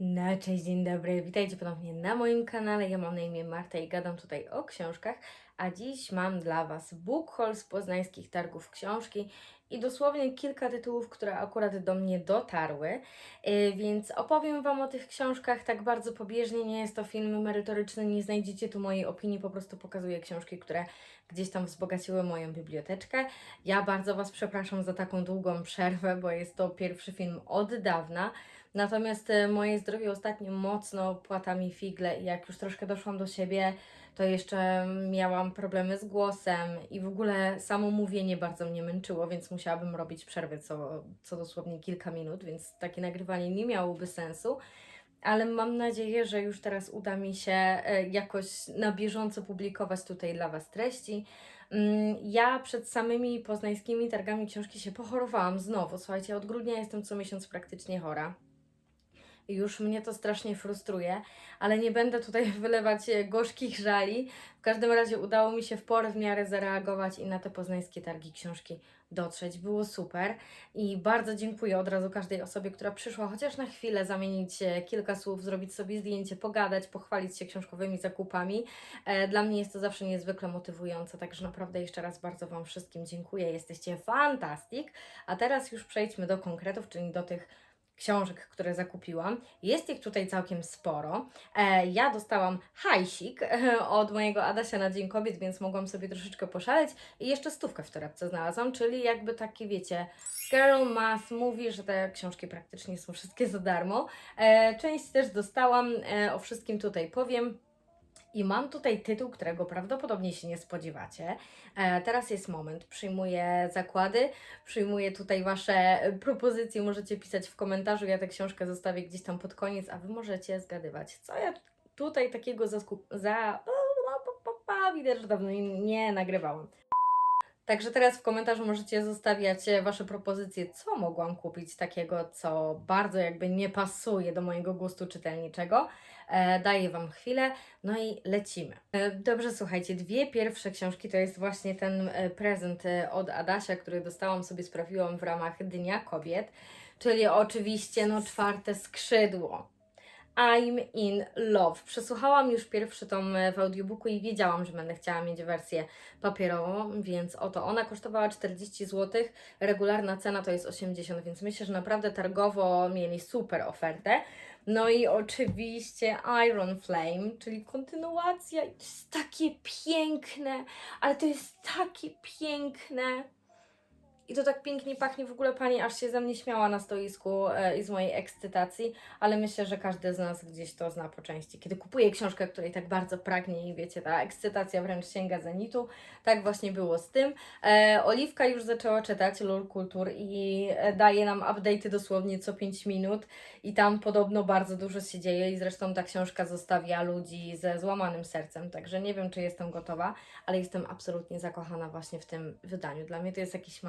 No, cześć, dzień dobry, witajcie ponownie na moim kanale. Ja mam na imię Marta i gadam tutaj o książkach, a dziś mam dla Was book haul z poznańskich targów książki i dosłownie kilka tytułów, które akurat do mnie dotarły, Yy, więc opowiem Wam o tych książkach tak bardzo pobieżnie. Nie jest to film merytoryczny, nie znajdziecie tu mojej opinii, po prostu pokazuję książki, które gdzieś tam wzbogaciły moją biblioteczkę. Ja bardzo Was przepraszam za taką długą przerwę, bo jest to pierwszy film od dawna. Natomiast e, moje zdrowie ostatnio mocno płata mi figle i jak już troszkę doszłam do siebie, to jeszcze miałam problemy z głosem i w ogóle samo mówienie bardzo mnie męczyło, więc musiałabym robić przerwy co, co dosłownie kilka minut, więc takie nagrywanie nie miałoby sensu. Ale mam nadzieję, że już teraz uda mi się e, jakoś na bieżąco publikować tutaj dla Was treści. Mm, Ja przed samymi poznańskimi targami książki się pochorowałam znowu. Słuchajcie, od grudnia jestem co miesiąc praktycznie chora. Już mnie to strasznie frustruje, ale nie będę tutaj wylewać e, gorzkich żali. W każdym razie udało mi się w porę w miarę zareagować i na te poznańskie targi książki dotrzeć. Było super i bardzo dziękuję od razu każdej osobie, która przyszła chociaż na chwilę zamienić e, kilka słów, zrobić sobie zdjęcie, pogadać, pochwalić się książkowymi zakupami. E, Dla mnie jest to zawsze niezwykle motywujące, także naprawdę jeszcze raz bardzo Wam wszystkim dziękuję. Jesteście fantastic. A teraz już przejdźmy do konkretów, czyli do tych książek, które zakupiłam. Jest ich tutaj całkiem sporo. E, ja dostałam hajsik e, od mojego Adasia na Dzień Kobiet, więc mogłam sobie troszeczkę poszaleć. I jeszcze stówkę w torebce znalazłam, czyli jakby taki, wiecie, Girl Math mówi, że te książki praktycznie są wszystkie za darmo. E, część też dostałam, o wszystkim tutaj powiem. I mam tutaj tytuł, którego prawdopodobnie się nie spodziewacie. E, teraz jest moment. Przyjmuję zakłady, przyjmuję tutaj Wasze e, propozycje. Możecie pisać w komentarzu. Ja tę książkę zostawię gdzieś tam pod koniec, a Wy możecie zgadywać, co ja tutaj takiego zasku- za. Widać, że dawno nie nagrywałam. Także teraz w komentarzu możecie zostawiać e, Wasze propozycje, co mogłam kupić takiego, co bardzo jakby nie pasuje do mojego gustu czytelniczego. E, daję Wam chwilę, no i lecimy. E, dobrze, słuchajcie, dwie pierwsze książki to jest właśnie ten e, prezent e, od Adasia, który dostałam sobie, sprawiłam w ramach Dnia Kobiet, czyli oczywiście no czwarte skrzydło. I'm in love. Przesłuchałam już pierwszy tom e, w audiobooku i wiedziałam, że będę chciała mieć wersję papierową, więc oto ona kosztowała 40 zł, regularna cena to jest 80, więc myślę, że naprawdę targowo mieli super ofertę. No i oczywiście Iron Flame, czyli kontynuacja. To jest takie piękne, ale to jest takie piękne. I to tak pięknie pachnie, w ogóle pani aż się ze mnie śmiała na stoisku e, i z mojej ekscytacji, ale myślę, że każdy z nas gdzieś to zna po części. Kiedy kupuje książkę, której tak bardzo pragnie i wiecie, ta ekscytacja wręcz sięga zenitu, tak właśnie było z tym. E, Oliwka już zaczęła czytać Lul Kultur i e, daje nam update'y dosłownie co 5 minut i tam podobno bardzo dużo się dzieje i zresztą ta książka zostawia ludzi ze złamanym sercem, także nie wiem, czy jestem gotowa, ale jestem absolutnie zakochana właśnie w tym wydaniu. Dla mnie to jest jakiś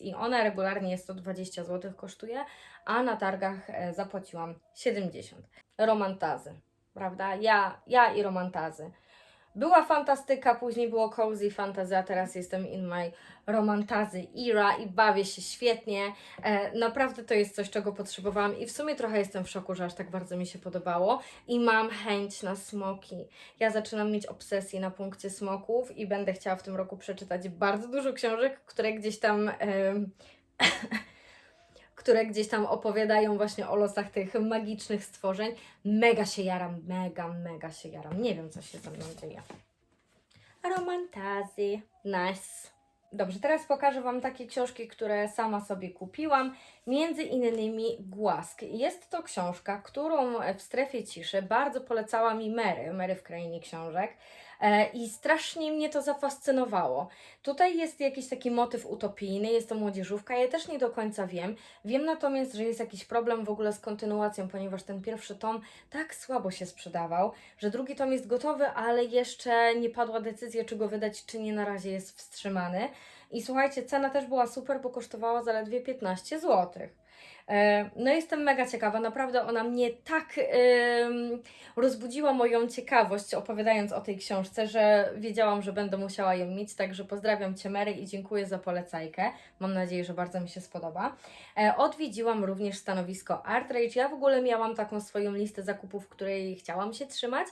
i ona regularnie 120 zł kosztuje, a na targach e, zapłaciłam 70. Romantazy, prawda? Ja, ja i romantazy. Była fantastyka, później było cozy fantasy, a teraz jestem in my romantazy era i bawię się świetnie. E, naprawdę to jest coś, czego potrzebowałam i w sumie trochę jestem w szoku, że aż tak bardzo mi się podobało i mam chęć na smoki. Ja zaczynam mieć obsesję na punkcie smoków i będę chciała w tym roku przeczytać bardzo dużo książek, które gdzieś tam... które gdzieś tam opowiadają właśnie o losach tych magicznych stworzeń. Mega się jaram, mega, mega się jaram. Nie wiem, co się ze mną dzieje. Romantazy. Nice. Dobrze, teraz pokażę Wam takie książki, które sama sobie kupiłam. Między innymi Głask. Jest to książka, którą w strefie ciszy bardzo polecała mi Mary, Mary w krainie książek. E, I strasznie mnie to zafascynowało. Tutaj jest jakiś taki motyw utopijny, jest to młodzieżówka, ja też nie do końca wiem. Wiem natomiast, że jest jakiś problem w ogóle z kontynuacją, ponieważ ten pierwszy tom tak słabo się sprzedawał, że drugi tom jest gotowy, ale jeszcze nie padła decyzja, czy go wydać, czy nie. Na razie jest wstrzymany. I słuchajcie, cena też była super, bo kosztowała zaledwie 15 zł. E, No jestem mega ciekawa, naprawdę ona mnie tak rozbudziła moją ciekawość opowiadając o tej książce, że wiedziałam, że będę musiała ją mieć, także pozdrawiam Cię Mary i dziękuję za polecajkę. Mam nadzieję, że bardzo mi się spodoba. E, Odwiedziłam również stanowisko ArtRage. Ja w ogóle miałam taką swoją listę zakupów, której chciałam się trzymać.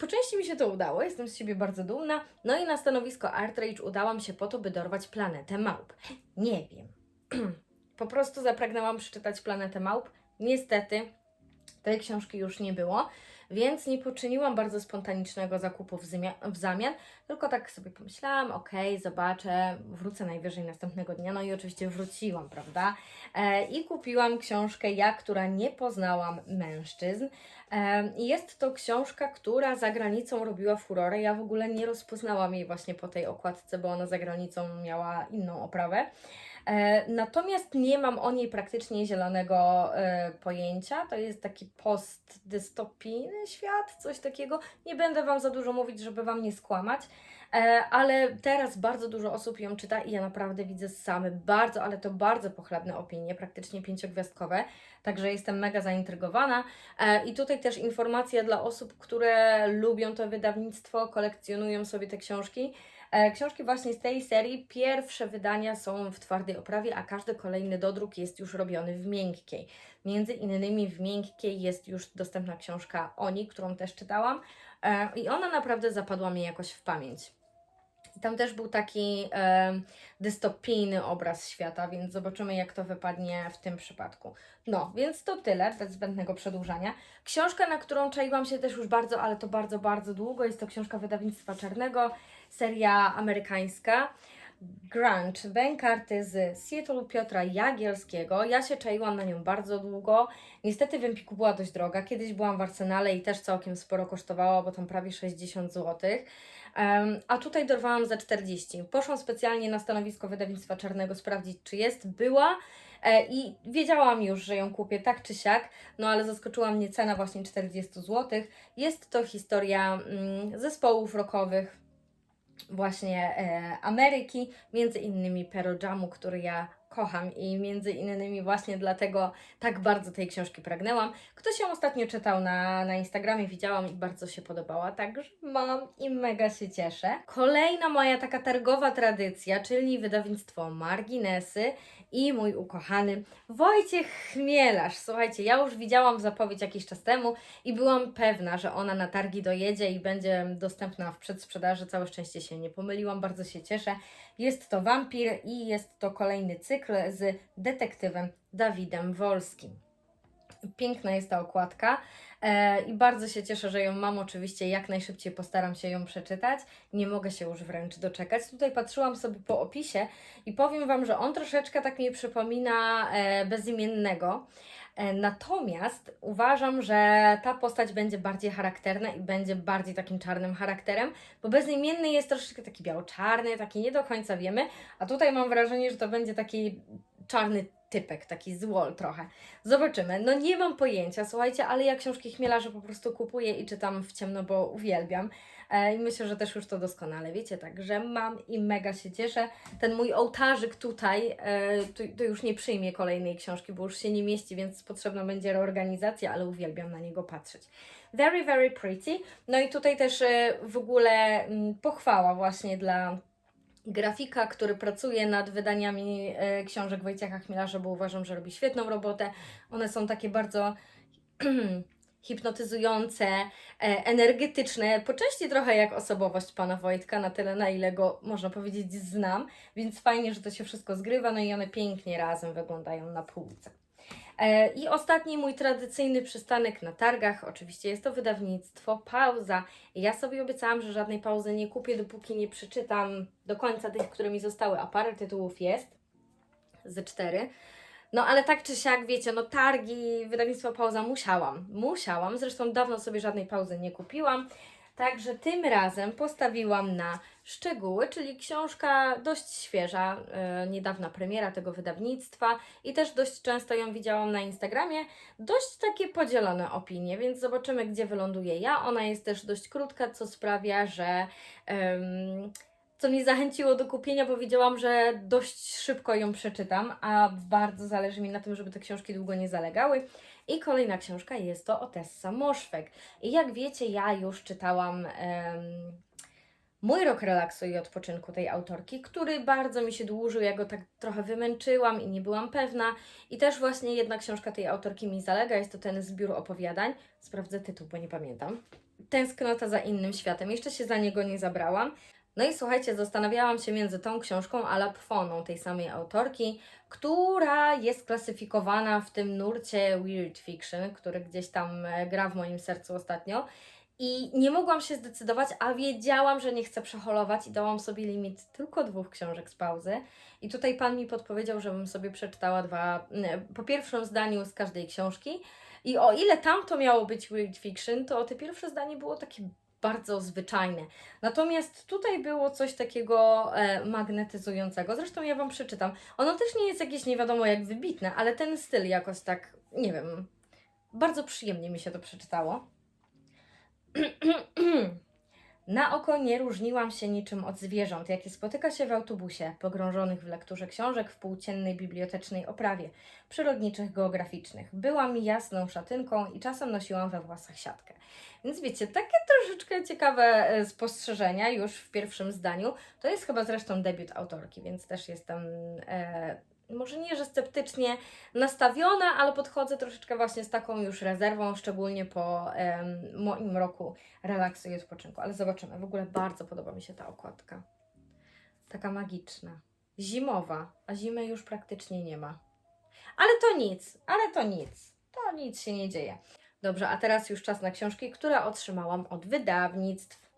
Po części mi się to udało, jestem z siebie bardzo dumna. No i na stanowisko ArtRage udałam się po to, by dorwać planetę małp. Nie wiem. po prostu zapragnęłam przeczytać Planetę Małp. Niestety tej książki już nie było, więc nie poczyniłam bardzo spontanicznego zakupu w, w zamian, tylko tak sobie pomyślałam, okej, zobaczę, wrócę najwyżej następnego dnia, no i oczywiście wróciłam, prawda? E, I kupiłam książkę Ja, która nie poznałam mężczyzn. E, jest to książka, która za granicą robiła furorę. Ja w ogóle nie rozpoznałam jej właśnie po tej okładce, bo ona za granicą miała inną oprawę. E, Natomiast nie mam o niej praktycznie zielonego e, pojęcia. To jest taki postdystopijny świat, coś takiego. Nie będę Wam za dużo mówić, żeby Wam nie skłamać. E, ale teraz bardzo dużo osób ją czyta i ja naprawdę widzę same bardzo, ale to bardzo pochlebne opinie, praktycznie pięciogwiazdkowe, także jestem mega zaintrygowana. I tutaj też informacja dla osób, które lubią to wydawnictwo, kolekcjonują sobie te książki. E, Książki właśnie z tej serii, pierwsze wydania są w twardej oprawie, a każdy kolejny dodruk jest już robiony w miękkiej. Między innymi w miękkiej jest już dostępna książka Oni, którą też czytałam e, i ona naprawdę zapadła mi jakoś w pamięć. Tam też był taki e, dystopijny obraz świata, więc zobaczymy, jak to wypadnie w tym przypadku. No, więc to tyle, bez zbędnego przedłużania. Książka, na którą czaiłam się też już bardzo, ale to bardzo, bardzo długo, jest to książka wydawnictwa Czarnego, seria amerykańska. Grunge, bękarty z Seattle Piotra Jagielskiego. Ja się czaiłam na nią bardzo długo. Niestety w Empiku była dość droga. Kiedyś byłam w Arsenale i też całkiem sporo kosztowała, bo tam prawie 60 zł. Um, a tutaj dorwałam za 40. Poszłam specjalnie na stanowisko wydawnictwa Czarnego sprawdzić, czy jest. Była. E, I wiedziałam już, że ją kupię tak czy siak, no ale zaskoczyła mnie cena właśnie 40 zł. Jest to historia mm, zespołów rockowych właśnie e, Ameryki, między innymi Pearl Jamu, który ja kocham i między innymi właśnie dlatego tak bardzo tej książki pragnęłam. Ktoś ją ostatnio czytał na, na Instagramie, widziałam i bardzo się podobała, także mam i mega się cieszę. Kolejna moja taka targowa tradycja, czyli wydawnictwo Marginesy i mój ukochany Wojciech Chmielarz. Słuchajcie, ja już widziałam zapowiedź jakiś czas temu i byłam pewna, że ona na targi dojedzie i będzie dostępna w przedsprzedaży. Całe szczęście się nie pomyliłam, bardzo się cieszę. Jest to wampir i jest to kolejny cykl z detektywem Dawidem Wolskim. Piękna jest ta okładka e, i bardzo się cieszę, że ją mam. Oczywiście jak najszybciej postaram się ją przeczytać. Nie mogę się już wręcz doczekać. Tutaj patrzyłam sobie po opisie i powiem Wam, że on troszeczkę tak mi przypomina e, bezimiennego. E, Natomiast uważam, że ta postać będzie bardziej charakterna i będzie bardziej takim czarnym charakterem, bo bezimienny jest troszeczkę taki biało-czarny, taki nie do końca wiemy, a tutaj mam wrażenie, że to będzie taki czarny typek, taki złol trochę. Zobaczymy. No nie mam pojęcia, słuchajcie, ale ja książki chmielarza po prostu kupuję i czytam w ciemno, bo uwielbiam. E, I myślę, że też już to doskonale wiecie, także mam i mega się cieszę. Ten mój ołtarzyk tutaj, e, to, to już nie przyjmie kolejnej książki, bo już się nie mieści, więc potrzebna będzie reorganizacja, ale uwielbiam na niego patrzeć. Very, very pretty. No i tutaj też e, w ogóle mm, pochwała właśnie dla grafika, który pracuje nad wydaniami e, książek Wojciecha Chmielarza, bo uważam, że robi świetną robotę. One są takie bardzo hipnotyzujące, e, energetyczne, po części trochę jak osobowość pana Wojtka, na tyle na ile go, można powiedzieć, znam, więc fajnie, że to się wszystko zgrywa, no i one pięknie razem wyglądają na półce. E, I ostatni mój tradycyjny przystanek na targach, oczywiście jest to wydawnictwo Pauza. Ja sobie obiecałam, że żadnej pauzy nie kupię, dopóki nie przeczytam do końca tych, które mi zostały, a parę tytułów jest, ze cztery. No ale tak czy siak, wiecie, no targi, wydawnictwo Pauza musiałam, musiałam, zresztą dawno sobie żadnej pauzy nie kupiłam, także tym razem postawiłam na szczegóły, czyli książka dość świeża, yy, niedawna premiera tego wydawnictwa i też dość często ją widziałam na Instagramie, dość takie podzielone opinie, więc zobaczymy, gdzie wyląduje ja. Ona jest też dość krótka, co sprawia, że co mnie zachęciło do kupienia, bo wiedziałam, że dość szybko ją przeczytam, a bardzo zależy mi na tym, żeby te książki długo nie zalegały. I kolejna książka jest to Otessa Moszwek. I jak wiecie, ja już czytałam em, Mój rok relaksu i odpoczynku tej autorki, który bardzo mi się dłużył, ja go tak trochę wymęczyłam i nie byłam pewna. I też właśnie jedna książka tej autorki mi zalega, jest to ten zbiór opowiadań. Sprawdzę tytuł, bo nie pamiętam. Tęsknota za innym światem. Jeszcze się za niego nie zabrałam. No i słuchajcie, zastanawiałam się między tą książką a Lapfoną tej samej autorki, która jest klasyfikowana w tym nurcie weird fiction, który gdzieś tam e, gra w moim sercu ostatnio. I nie mogłam się zdecydować, a wiedziałam, że nie chcę przeholować i dałam sobie limit tylko dwóch książek z pauzy. I tutaj pan mi podpowiedział, żebym sobie przeczytała dwa, nie, po pierwszym zdaniu z każdej książki. I o ile tam to miało być weird fiction, to te pierwsze zdanie było takie bardzo zwyczajne. Natomiast tutaj było coś takiego e, magnetyzującego. Zresztą ja Wam przeczytam. Ono też nie jest jakieś nie wiadomo jak wybitne, ale ten styl jakoś tak, nie wiem, bardzo przyjemnie mi się to przeczytało. Na oko nie różniłam się niczym od zwierząt, jakie spotyka się w autobusie, pogrążonych w lekturze książek w płóciennej bibliotecznej oprawie, przyrodniczych, geograficznych. Byłam jasną szatynką i czasem nosiłam we włosach siatkę. Więc wiecie, takie troszeczkę ciekawe e, spostrzeżenia już w pierwszym zdaniu. To jest chyba zresztą debiut autorki, więc też jestem e, może nie, że sceptycznie nastawiona, ale podchodzę troszeczkę właśnie z taką już rezerwą, szczególnie po em, moim roku relaksu i odpoczynku. Ale zobaczymy. W ogóle bardzo podoba mi się ta okładka. Taka magiczna. Zimowa, a zimy już praktycznie nie ma. Ale to nic, ale to nic. To nic się nie dzieje. Dobrze, a teraz już czas na książki, które otrzymałam od wydawnictw.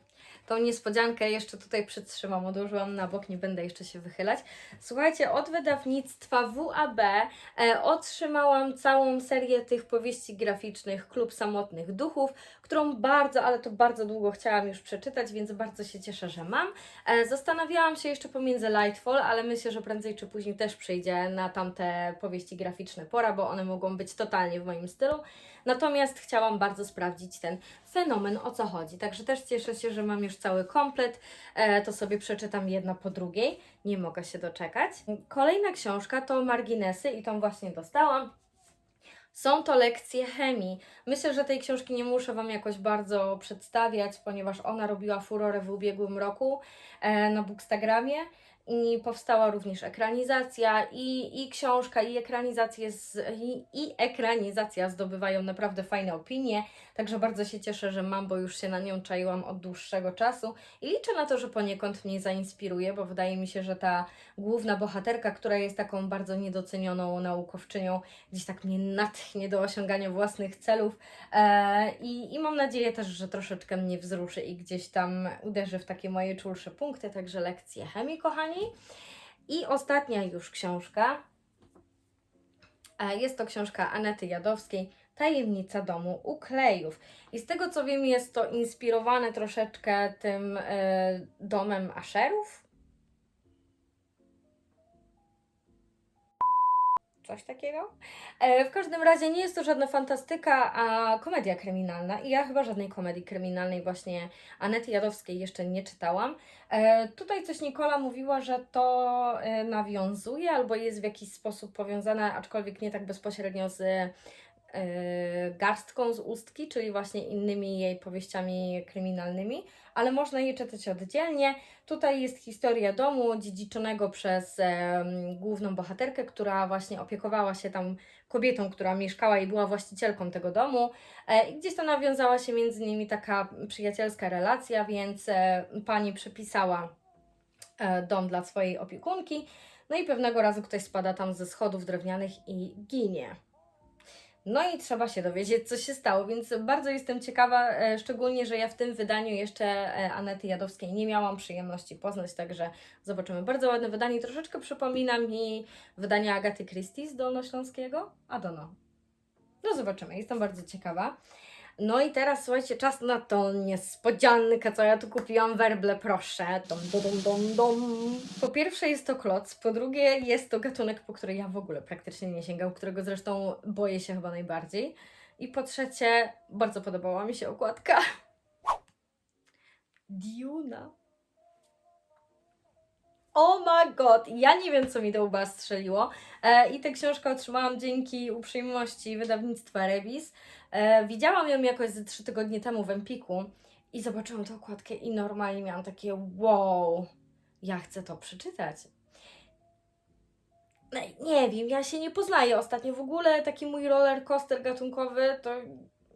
Tą niespodziankę jeszcze tutaj przytrzymam, odłożyłam na bok, nie będę jeszcze się wychylać. Słuchajcie, od wydawnictwa WAB e, otrzymałam całą serię tych powieści graficznych Klub Samotnych Duchów, którą bardzo, ale to bardzo długo chciałam już przeczytać, więc bardzo się cieszę, że mam. E, zastanawiałam się jeszcze pomiędzy Lightfall, ale myślę, że prędzej czy później też przyjdzie na tamte powieści graficzne pora, bo one mogą być totalnie w moim stylu. Natomiast chciałam bardzo sprawdzić ten fenomen, o co chodzi. Także też cieszę się, że mam już cały komplet. E, to sobie przeczytam jedna po drugiej. Nie mogę się doczekać. Kolejna książka to Marginesy i tą właśnie dostałam. Są to lekcje chemii. Myślę, że tej książki nie muszę Wam jakoś bardzo przedstawiać, ponieważ ona robiła furorę w ubiegłym roku e, na Bookstagramie i powstała również ekranizacja i, i książka i ekranizacje z, i, i ekranizacja zdobywają naprawdę fajne opinie, także bardzo się cieszę, że mam, bo już się na nią czaiłam od dłuższego czasu. I liczę na to, że poniekąd mnie zainspiruje, bo wydaje mi się, że ta główna bohaterka, która jest taką bardzo niedocenioną naukowczynią, gdzieś tak mnie natchnie do osiągania własnych celów. E, i, i mam nadzieję też, że troszeczkę mnie wzruszy i gdzieś tam uderzy w takie moje czulsze punkty, także lekcje chemii, kochani. I ostatnia już książka. E, Jest to książka Anety Jadowskiej, Tajemnica domu uklejów. I z tego co wiem, jest to inspirowane troszeczkę tym e, domem Asherów. Coś takiego. E, w każdym razie nie jest to żadna fantastyka, a komedia kryminalna. I ja chyba żadnej komedii kryminalnej właśnie Anety Jadowskiej jeszcze nie czytałam. E, tutaj coś Nikola mówiła, że to e, nawiązuje albo jest w jakiś sposób powiązane, aczkolwiek nie tak bezpośrednio z garstką z ustki, czyli właśnie innymi jej powieściami kryminalnymi, ale można je czytać oddzielnie. Tutaj jest historia domu dziedziczonego przez em, główną bohaterkę, która właśnie opiekowała się tam kobietą, która mieszkała i była właścicielką tego domu. E, I gdzieś tam nawiązała się między nimi taka przyjacielska relacja, więc e, pani przepisała e, dom dla swojej opiekunki. No i pewnego razu ktoś spada tam ze schodów drewnianych i ginie. No i trzeba się dowiedzieć, co się stało, więc bardzo jestem ciekawa, e, szczególnie, że ja w tym wydaniu jeszcze e, Anety Jadowskiej nie miałam przyjemności poznać, także zobaczymy. Bardzo ładne wydanie, troszeczkę przypomina mi wydanie Agaty Christie z Dolnośląskiego. A dono. No zobaczymy, jestem bardzo ciekawa. No i teraz słuchajcie, czas na tą niespodziankę, co ja tu kupiłam, werble proszę. Po pierwsze jest to kloc, po drugie jest to gatunek, po który ja w ogóle praktycznie nie sięgam, którego zresztą boję się chyba najbardziej. I po trzecie, bardzo podobała mi się okładka. Diuna. Oh my god, ja nie wiem, co mi do łba strzeliło. E, I tę książkę otrzymałam dzięki uprzejmości wydawnictwa Revis. E, widziałam ją jakoś ze trzy tygodnie temu w Empiku i zobaczyłam tę okładkę i normalnie miałam takie wow, ja chcę to przeczytać. No, nie wiem, ja się nie poznaję ostatnio. W ogóle taki mój roller coaster gatunkowy to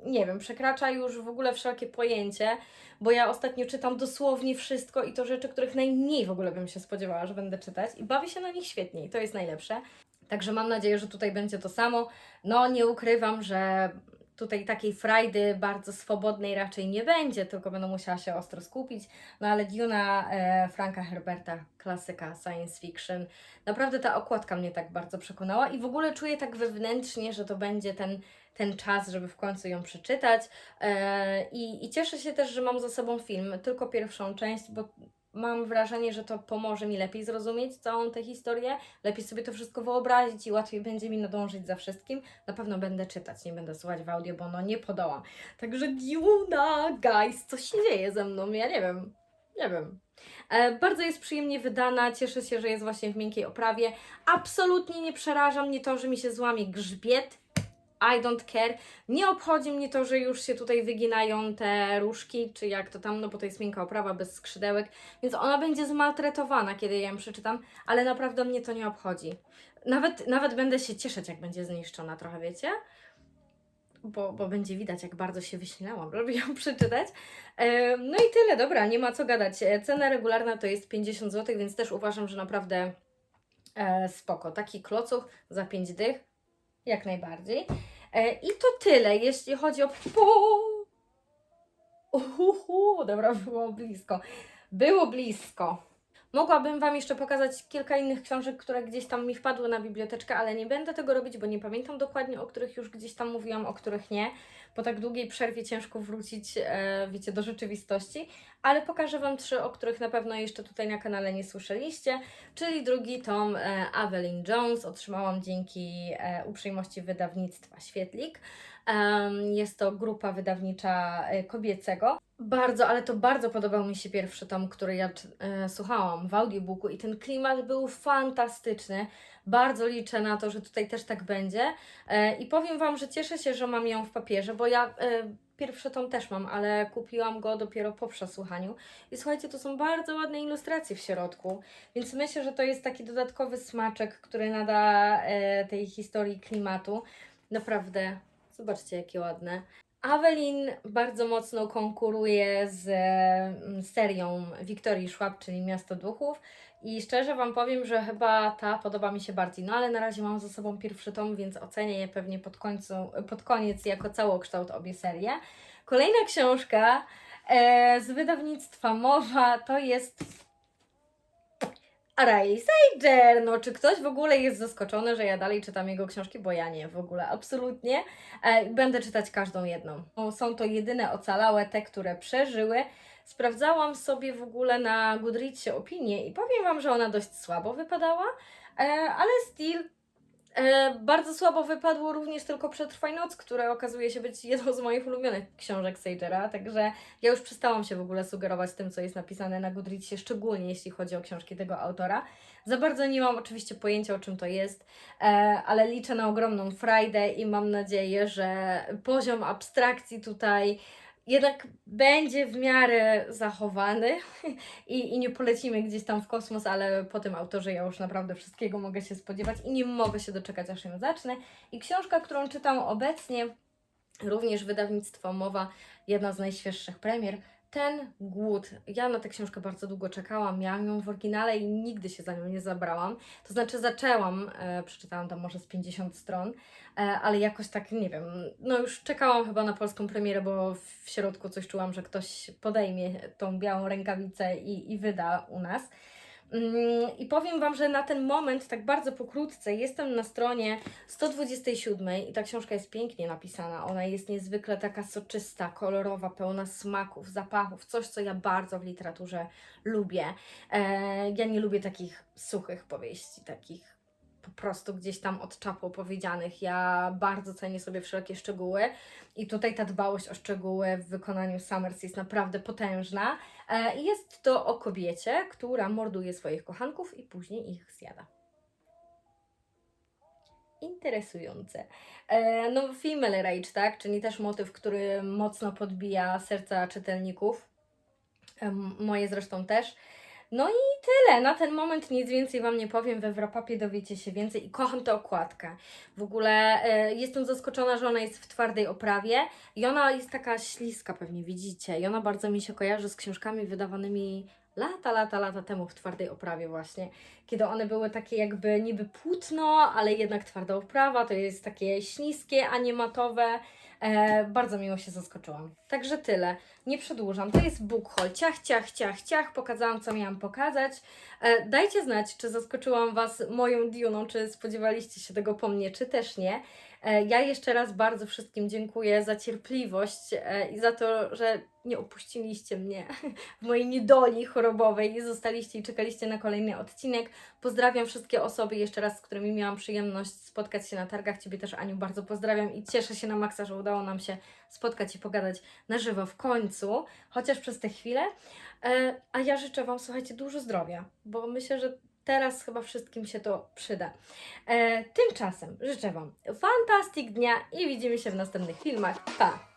nie wiem, przekracza już w ogóle wszelkie pojęcie, bo ja ostatnio czytam dosłownie wszystko i to rzeczy, których najmniej w ogóle bym się spodziewała, że będę czytać i bawię się na nich świetnie i to jest najlepsze. Także mam nadzieję, że tutaj będzie to samo. No, nie ukrywam, że tutaj takiej frajdy bardzo swobodnej raczej nie będzie, tylko będę musiała się ostro skupić. No ale Duna e, Franka Herberta, klasyka science fiction. Naprawdę ta okładka mnie tak bardzo przekonała i w ogóle czuję tak wewnętrznie, że to będzie ten, ten czas, żeby w końcu ją przeczytać. E, i, I cieszę się też, że mam za sobą film, tylko pierwszą część, bo mam wrażenie, że to pomoże mi lepiej zrozumieć całą tę historię, lepiej sobie to wszystko wyobrazić i łatwiej będzie mi nadążyć za wszystkim. Na pewno będę czytać, nie będę słuchać w audio, bo no nie podołam. Także Duna, guys, co się dzieje ze mną? Ja nie wiem. Nie wiem. E, bardzo jest przyjemnie wydana, cieszę się, że jest właśnie w miękkiej oprawie. Absolutnie nie przeraża mnie to, że mi się złamie grzbiet. I don't care. Nie obchodzi mnie to, że już się tutaj wyginają te różki, czy jak to tam, no bo to jest miękka oprawa bez skrzydełek, więc ona będzie zmaltretowana, kiedy ja ją przeczytam, ale naprawdę mnie to nie obchodzi. Nawet, nawet będę się cieszyć, jak będzie zniszczona trochę, wiecie? Bo, bo będzie widać, jak bardzo się wyślinałam, żeby ją przeczytać. No i tyle, dobra, nie ma co gadać. E, Cena regularna to jest 50 zł, więc też uważam, że naprawdę e, spoko. Taki klocuch za 5 dych, jak najbardziej. E, I to tyle, jeśli chodzi o... Uhuhu, dobra, było blisko. Było blisko. Mogłabym Wam jeszcze pokazać kilka innych książek, które gdzieś tam mi wpadły na biblioteczkę, ale nie będę tego robić, bo nie pamiętam dokładnie, o których już gdzieś tam mówiłam, o których nie. Po tak długiej przerwie ciężko wrócić, e, wiecie, do rzeczywistości. Ale pokażę Wam trzy, o których na pewno jeszcze tutaj na kanale nie słyszeliście. Czyli drugi tom e, Evelyn Jones. Otrzymałam dzięki e, uprzejmości wydawnictwa Świetlik. Em, Jest to grupa wydawnicza e, kobiecego. Bardzo, ale to bardzo podobał mi się pierwszy tom, który ja e, słuchałam w audiobooku i ten klimat był fantastyczny. Bardzo liczę na to, że tutaj też tak będzie. E, I powiem Wam, że cieszę się, że mam ją w papierze, bo ja e, pierwszy tom też mam, ale kupiłam go dopiero po przesłuchaniu. I słuchajcie, to są bardzo ładne ilustracje w środku, więc myślę, że to jest taki dodatkowy smaczek, który nada e, tej historii klimatu. Naprawdę, zobaczcie, jakie ładne. Awelin bardzo mocno konkuruje z mm, serią Wiktorii Szłap, czyli Miasto Duchów. I szczerze Wam powiem, że chyba ta podoba mi się bardziej. No ale na razie mam za sobą pierwszy tom, więc ocenię je pewnie pod, końcu, pod koniec jako całokształt obie serie. Kolejna książka e, z wydawnictwa Mowa to jest Riley Sager. No, czy ktoś w ogóle jest zaskoczony, że ja dalej czytam jego książki? Bo ja nie, w ogóle, absolutnie. E, będę czytać każdą jedną. No, Są to jedyne ocalałe, te, które przeżyły. Sprawdzałam sobie w ogóle na Goodreadsie opinię i powiem Wam, że ona dość słabo wypadała, e, ale still E, bardzo słabo wypadło również tylko Przetrwaj Noc, które okazuje się być jedną z moich ulubionych książek Sagera, także ja już przestałam się w ogóle sugerować tym, co jest napisane na Goodreadsie, szczególnie jeśli chodzi o książki tego autora. Za bardzo nie mam oczywiście pojęcia, o czym to jest, e, ale liczę na ogromną frajdę i mam nadzieję, że poziom abstrakcji tutaj jednak będzie w miarę zachowany i, i nie polecimy gdzieś tam w kosmos, ale po tym autorze ja już naprawdę wszystkiego mogę się spodziewać i nie mogę się doczekać, aż ją zacznę. I książka, którą czytam obecnie, również wydawnictwo Mowa, jedna z najświeższych premier, Ten Głód. Ja na tę książkę bardzo długo czekałam, miałam ją w oryginale i nigdy się za nią nie zabrałam. To znaczy zaczęłam, e, przeczytałam tam może z 50 stron, e, ale jakoś tak, nie wiem, no już czekałam chyba na polską premierę, bo w środku coś czułam, że ktoś podejmie tą białą rękawicę i, i wyda u nas. Mm, I powiem Wam, że na ten moment, tak bardzo pokrótce, jestem na stronie 127 i ta książka jest pięknie napisana. Ona jest niezwykle taka soczysta, kolorowa, pełna smaków, zapachów, coś, co ja bardzo w literaturze lubię. E, ja nie lubię takich suchych powieści, takich po prostu gdzieś tam od czapu opowiedzianych. Ja bardzo cenię sobie wszelkie szczegóły i tutaj ta dbałość o szczegóły w wykonaniu Summers jest naprawdę potężna. E, Jest to o kobiecie, która morduje swoich kochanków i później ich zjada. Interesujące. E, no, female rage, tak? Czyli też motyw, który mocno podbija serca czytelników. Em, Moje zresztą też. No i tyle. Na ten moment nic więcej Wam nie powiem. We wrapapie dowiecie się więcej i kocham tę okładkę. W ogóle e, jestem zaskoczona, że ona jest w twardej oprawie i ona jest taka śliska, pewnie widzicie. I ona bardzo mi się kojarzy z książkami wydawanymi lata, lata, lata temu w twardej oprawie właśnie. Kiedy one były takie jakby niby płótno, ale jednak twarda oprawa. To jest takie śliskie, a nie matowe. E, bardzo miło się zaskoczyłam. Także tyle. Nie przedłużam. To jest book haul. Ciach, ciach, ciach, ciach. Pokazałam, co miałam pokazać. E, dajcie znać, czy zaskoczyłam Was moją Duną, czy spodziewaliście się tego po mnie, czy też nie. E, ja jeszcze raz bardzo wszystkim dziękuję za cierpliwość e, i za to, że nie opuściliście mnie w mojej niedoli chorobowej i zostaliście i czekaliście na kolejny odcinek. Pozdrawiam wszystkie osoby jeszcze raz, z którymi miałam przyjemność spotkać się na targach. Ciebie też, Aniu, bardzo pozdrawiam i cieszę się na maksa, że udało nam się spotkać i pogadać na żywo w końcu, chociaż przez tę chwilę. E, a ja życzę Wam, słuchajcie, dużo zdrowia, bo myślę, że teraz chyba wszystkim się to przyda. E, tymczasem życzę Wam fantastic dnia i widzimy się w następnych filmach. Pa!